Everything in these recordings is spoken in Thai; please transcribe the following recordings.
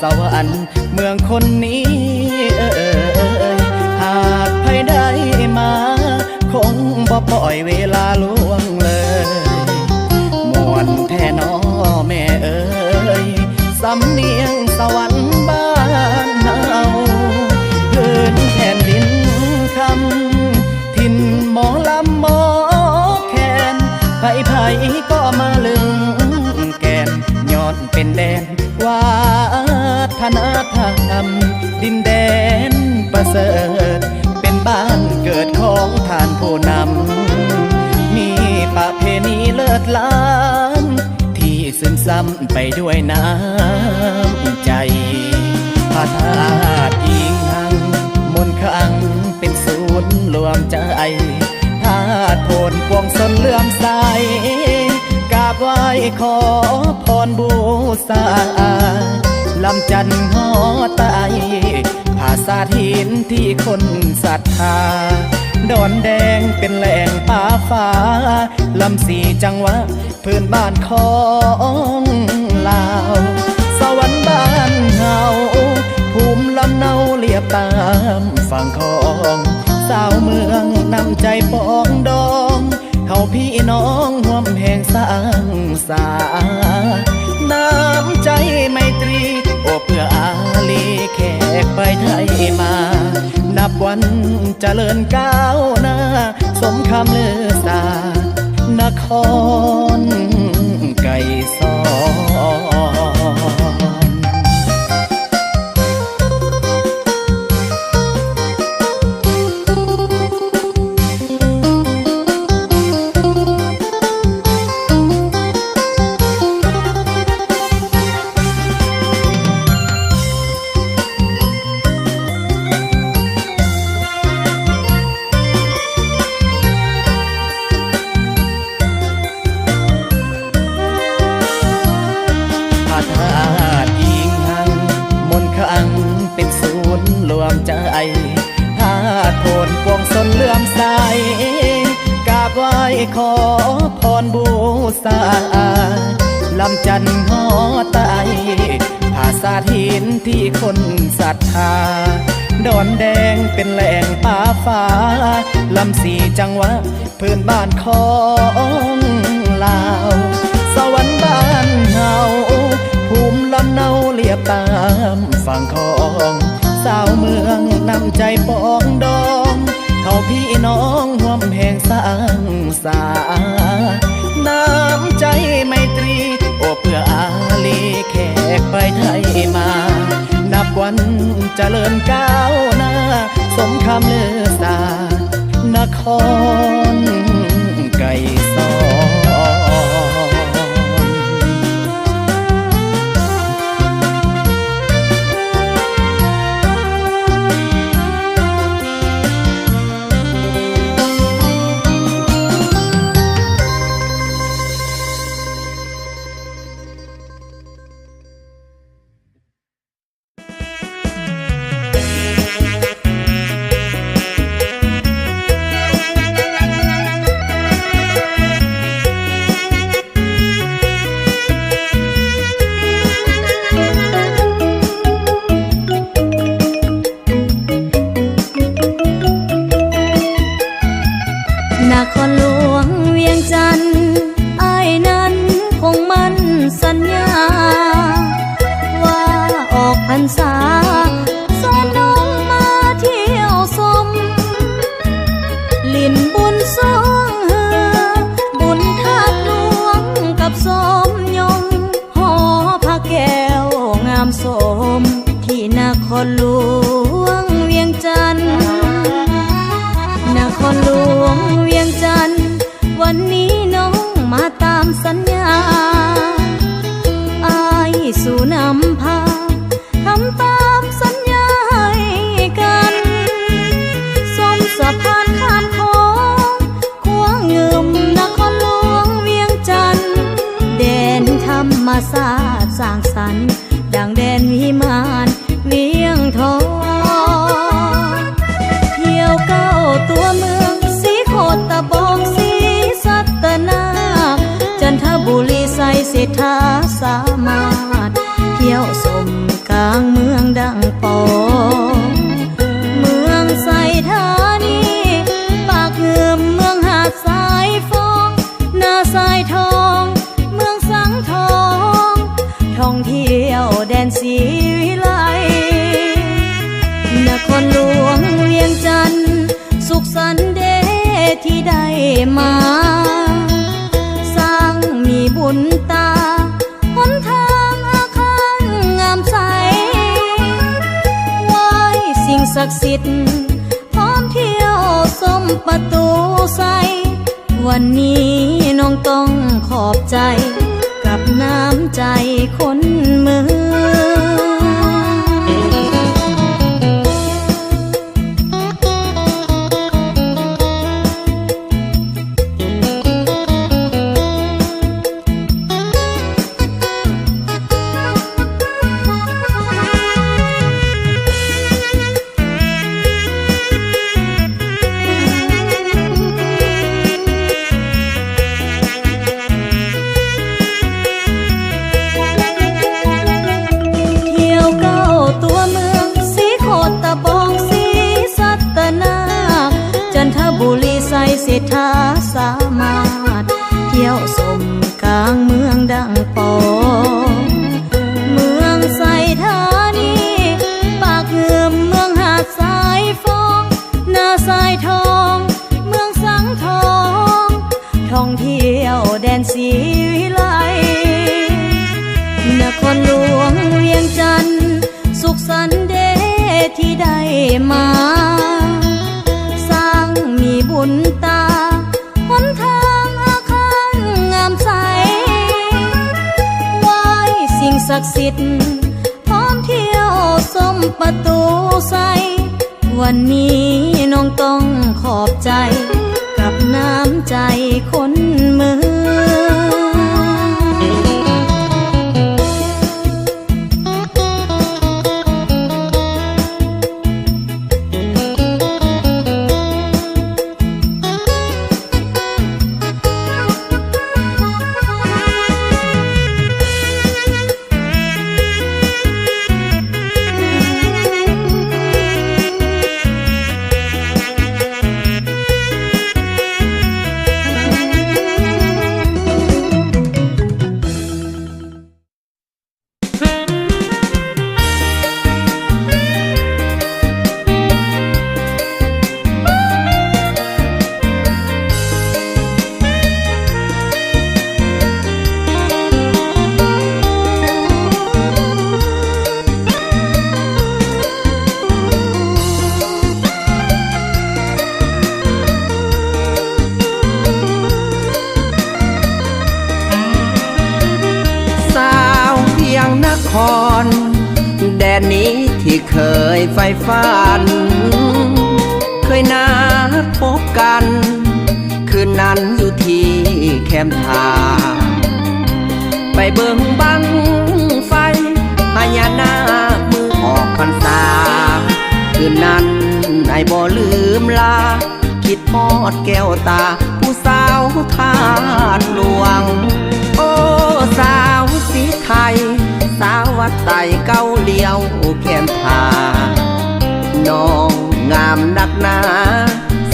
สวรรค์เมืองคนนี้เออหากใครได้มา คงบ่ปล่อยเวลาล่วง ธรรม ดินแดนประเสริฐ เป็นบ้านเกิดของท่านผู้นำ มีประเพณีเลิศล้ำที่ซึมซ้ำไปด้วยน้ำใจพระธาตุอิงหัง มนขลังเป็นศูนย์รวมใจธาตุโพนปวงสนเลื่อมใสกราบไหว้ขอพรบูชา ลำจันหอไตภาษาทินที่คนศรัทธาดอนแดงเป็นแหล่งป่าฟ้า ลำสีจังหวะพื้นบ้านของลาว สวรรค์บ้านเฮาภูมิลำเนาเรียบตามฝั่งของสาวเมืองนำใจปองดองเฮาพี่น้องห่วมแห่งสร้างสาน้ำ เพื่ออาลีแขกไปไทยมา นับวันเจริญก้าวหน้า สมคำเลือสานครไก่สอน ฟ้าลำสีจังหวะพื้นบ้านของลาว สวรรค์บ้านเฮาภูมิลำเนาเรียบตามฝั่งของสาวเมืองนำใจปองดองเขาพี่น้องห่วมแห่งสร้างสา น้ำใจไมตรี โอเพื่ออาลีแขกไปไทยมา วันเจริญก้าวหน้า สมคำเลือสานคร แดนสีวิไลนครหลวงเวียงจันทร์สุขสันเดที่ได้มา สร้างมีบุญตาหนทางอาคารงามใสไหวสิ่งศักดิ์สิทธิ์ พร้อมเที่ยวสมประตูใส วันนี้น้องต้องขอบใจ ใจคนเมือง มา สร้างมีบุญตาหนทางอาคารงามใสไหวสิ่งศักดิ์สิทธิ์พร้อมเที่ยวสมประตูใส วันนี้น้องต้องขอบใจ กับน้ำใจคน ไฟฝัน เคยนัดพบกัน คืนนั้นอยู่ที่แคมป์ทา ไปเบิ่งบังไฟพญานาคมือออกพรรษา คืนนั้นไอ้บ่ลืมลา คิดทอดแก้วตา ผู้สาวทาดหลวง โอ้สาวสีไทย สาววัดไตเก้าเลียวแก้มทา น้องงามนักหนา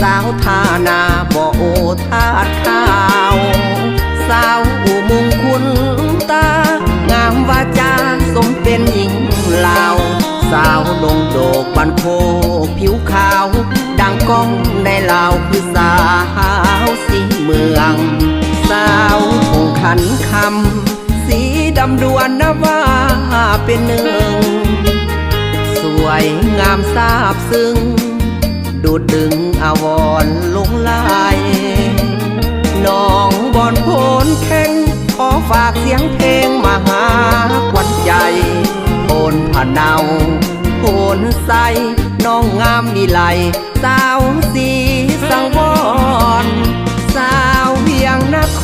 สาวทานาบ่โอทาดข้าว สาวอุมุงคุณตา งามวาจาสมเป็นหญิงลาว สาวลงโดกบันโคผิวขาว ดังก้องในลาวคือสาวสีเมือง สาวคงขันคำสีดำดวนนะว่าเป็นหนึ่ง วยงามทราบซึ้ง ดูดดึงอาวรณ์ลงลายน้องบอนโพนแข่งขอฝากเสียงเพลงมาหาควันใจโพนผาเนาโพนใสน้องงามมีไหลสาวสีสังวรสาวเพียงนค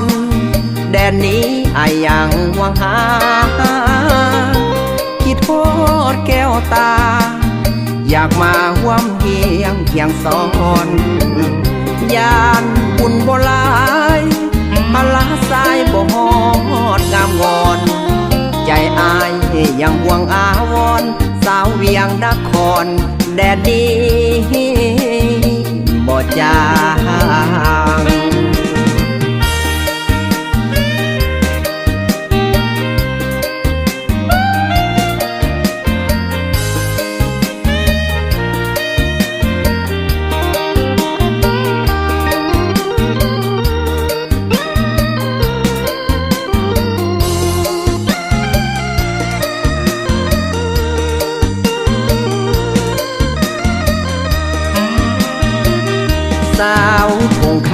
ร แดนนี้อายยังหวังหา คิดแก้วตา อยากมาห่วมเคียงเคียงซ้อนยานบุญโบหลายมาลาสายบ่ฮอดงามงอน ใจอายยังห่วงอาวร สาวเวียงนคร แดนนี้บ่จา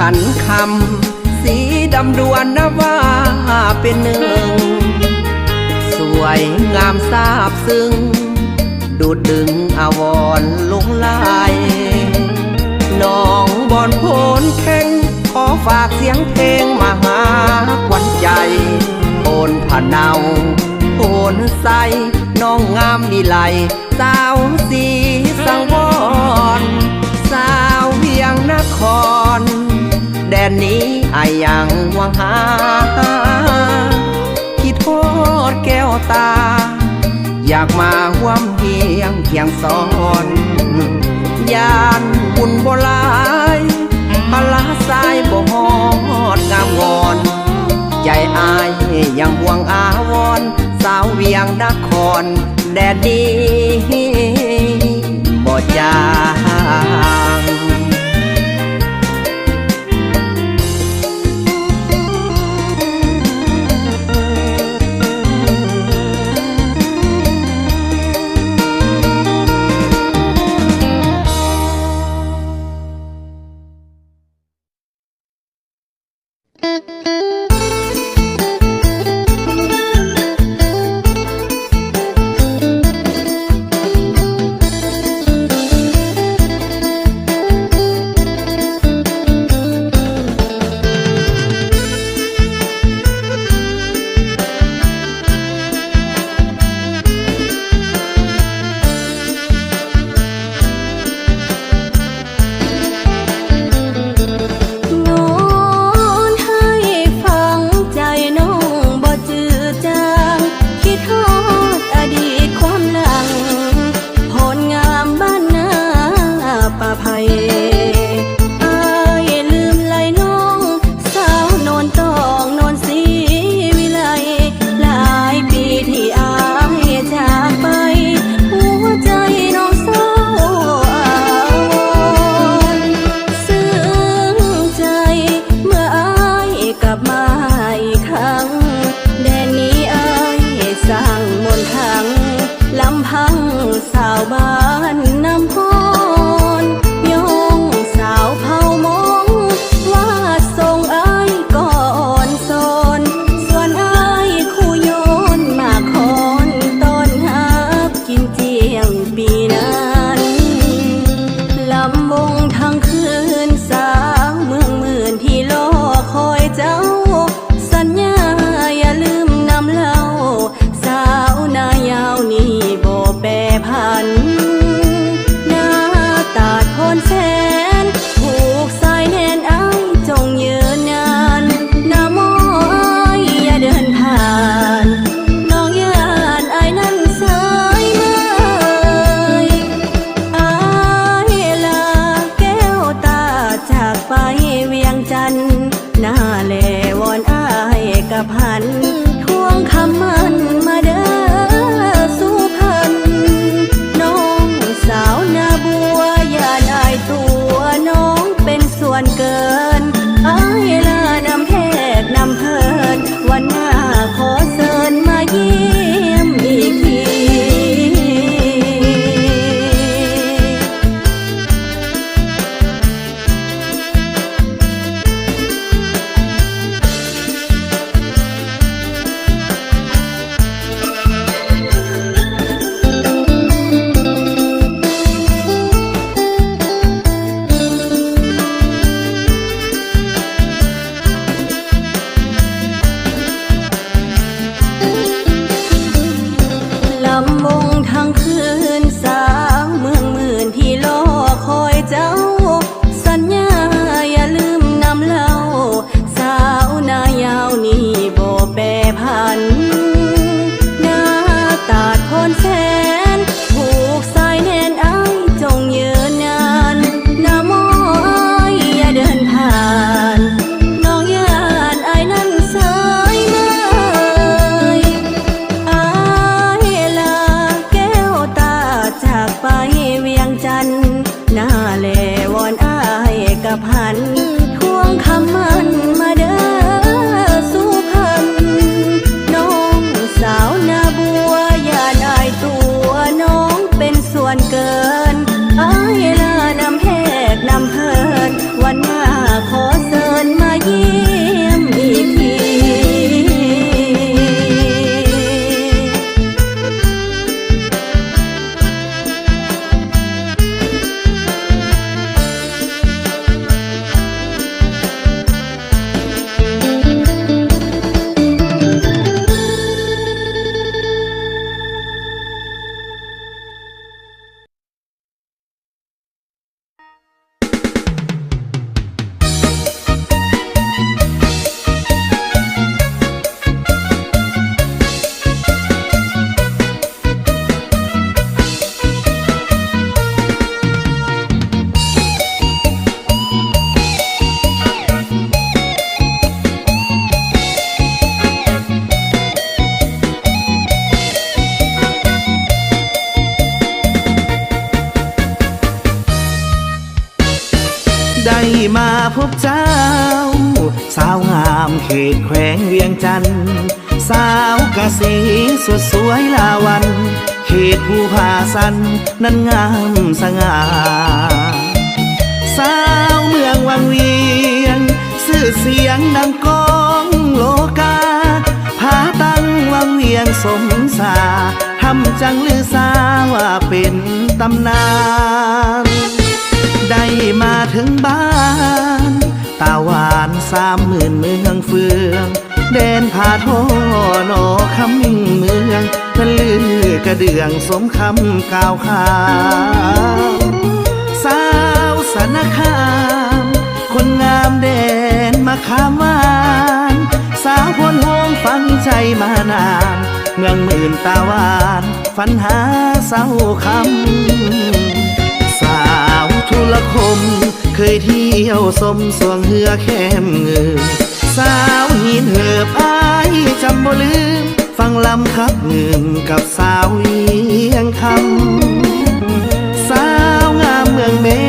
ันคำสีดำดวนนว่าเป็นหนึ่ง สวยงามซาบซึ้ง ดูดึงอวรลุงลายน้องบอนโพนแข่งขอฝากเสียงเพลงมาหาควันใจโอนผาเนาโอนใสน้องงามดีไหลสาวสีสังวรสาวเวียงนคร นนี้อายังหวังหา คิดโทษแก้วตา อยากมาห่วมเพียงเพียงสอนยานบุญโบลายพลาสายบ่หอดงามงอน ใจอายยังห่วงอาวอนสาวเวียงนครแดดดีบ่จา พบเจ้า สาวงามเขตแขวงเวียงจันทร์สาวกะสีสดสวยลาวัน เขตภูผาสันนั้นงามสง่าสาวเมืองวังเวียงสื่อเสียงดังก้องโลกาผาตั้งวังเวียงสมสาทำจังลือสาว่าเป็นตำนาน ได้มาถึงบ้านามหมื่นเมืองเฟือง เดนผาโทนอคำมิ่งเมืองนั้นลือกระเดื่องสมคำกล่าวขาสาวสนคาม คนงามแดนมาขามหวาน สาวพลโฮงฟังใจมานาน เมืองหมื่นตาวาน ฝันหาเศร้าคำ ทุลคม เคยเที่ยวสมสวงเหือแคมเงือสาวหินเหือบอายจำบ่ลืม ฟังลำคับเงิมกับสาวเวียงคำสาวงามเมืองแม่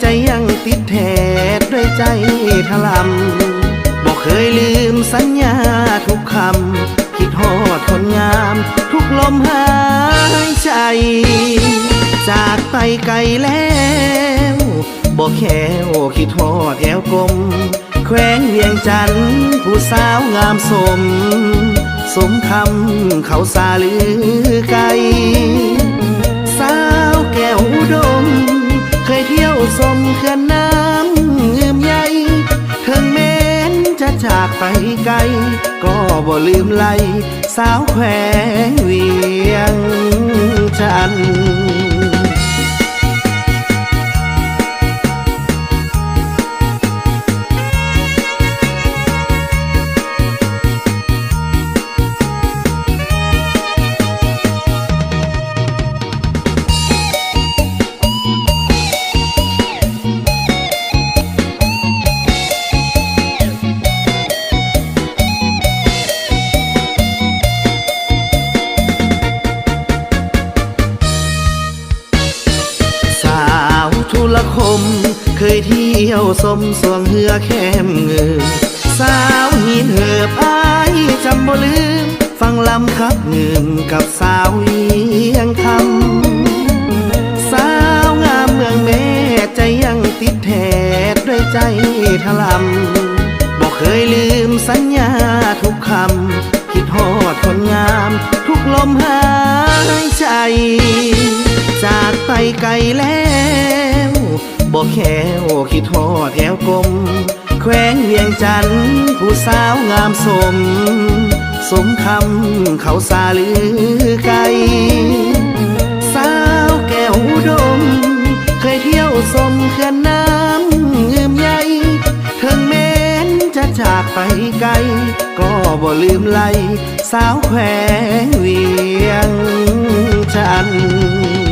ใจยังติดแทดด้วยใจถลำบอกเคยลืมสัญญาทุกคำคิดฮอดคนงาม ทุกลมหายใจ จากไปไกลแล้วบอกแค่โอคิดฮอดแอวกลม แขวงเวียงจันทน์ผู้สาวงามสม สมคำเขาสาลือไกล สาวแก้วดม เคยเที่ยวสมเขื่อนน้ำเงื่มใหญ่ถึงแม้นจะจากไปไกล ก็บ่ลืมไลสาวแขวงเวียงจันทน์ คม เคยเที่ยวสมสวงเหือแคมเงือสาวหินเหือบอายจำบ่ลืม ฟังลำคับเงิมกับสาวเวียงคำสาวงามเมืองแม่ใจยังติดแทดด้วยใจถลำบอกเคยลืมสัญญาทุกคำ คิดฮอดคนงาม ทุกลมหายใจ จากไปไกลแล้วบอกแค่โอคิดฮอดแอวกลม แขวงเวียงจันทน์ผู้สาวงามสม สมคำเขาสาลือไกลสาวแก้วดม เคยเที่ยวสมเขื่อนน้ำ จากไปไกล ก็บ่ลืมไหลสาวแขวงเวียงจันทน์